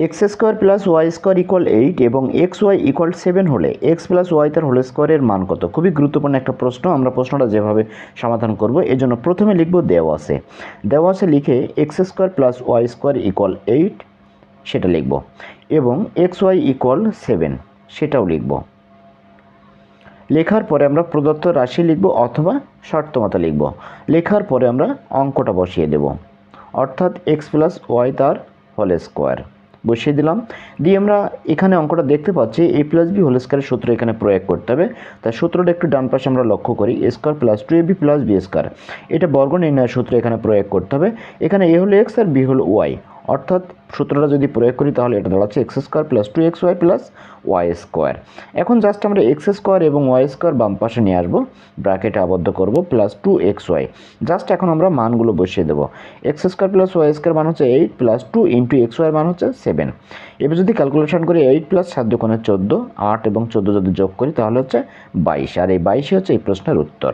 X square plus Y square equal eight এবং x Y equal seven হলে x plus Y তার whole স্কোয়ারের মান কত? খুবই গুরুত্বপূর্ণ একটা প্রশ্ন, আমরা প্রশ্নটা যেভাবে সমাধান করব এই জন্য প্রথমে লিখব দেওয়া আছে। দেওয়া আছে লিখে X square plus Y square equal eight সেটা লিখব এবং এক্স ওয়াই ইকুয়াল সেভেন সেটাও লিখব। লেখার পরে আমরা প্রদত্ত রাশি লিখব অথবা শর্তমতো লিখব। লেখার পরে আমরা অঙ্কটা বসিয়ে দেব। অর্থাৎ এক্স প্লাস ওয়াই তার হোল স্কোয়ার বসিয়ে দিলাম। দিয়ে আমরা এখানে অঙ্কটা দেখতে পাচ্ছি এ প্লাস বি হোল স্কোয়ারের সূত্র এখানে প্রয়োগ করতে হবে। তাই সূত্রটা একটু ডান পাশে আমরা লক্ষ্য করি A square plus two A B plus B square এটা বর্গ নির্ণয়ের সূত্র এখানে প্রয়োগ করতে হবে। এখানে এ হলো এক্স আর বি হলো ওয়াই অর্থাৎ সূত্রটা যদি প্রয়োগ করি তাহলে এটা দাঁড়াচ্ছে X square plus two X Y plus Y square এখন জাস্ট আমরা এক্স স্কোয়ার এবং ওয়াই স্কোয়ার বাম পাশে নিয়ে আসব ব্র্যাকেটে আবদ্ধ করব plus two X Y just এখন আমরা মানগুলো বসিয়ে দেবো। X square plus Y square মান হচ্ছে eight plus two into X Y মান হচ্ছে সেভেন এবার যদি ক্যালকুলেশন করি এইট প্লাস সাত দুকোণে চোদ্দ, আট এবং চোদ্দ যদি যোগ করি তাহলে হচ্ছে বাইশ। আর এই বাইশই হচ্ছে এই প্রশ্নের উত্তর।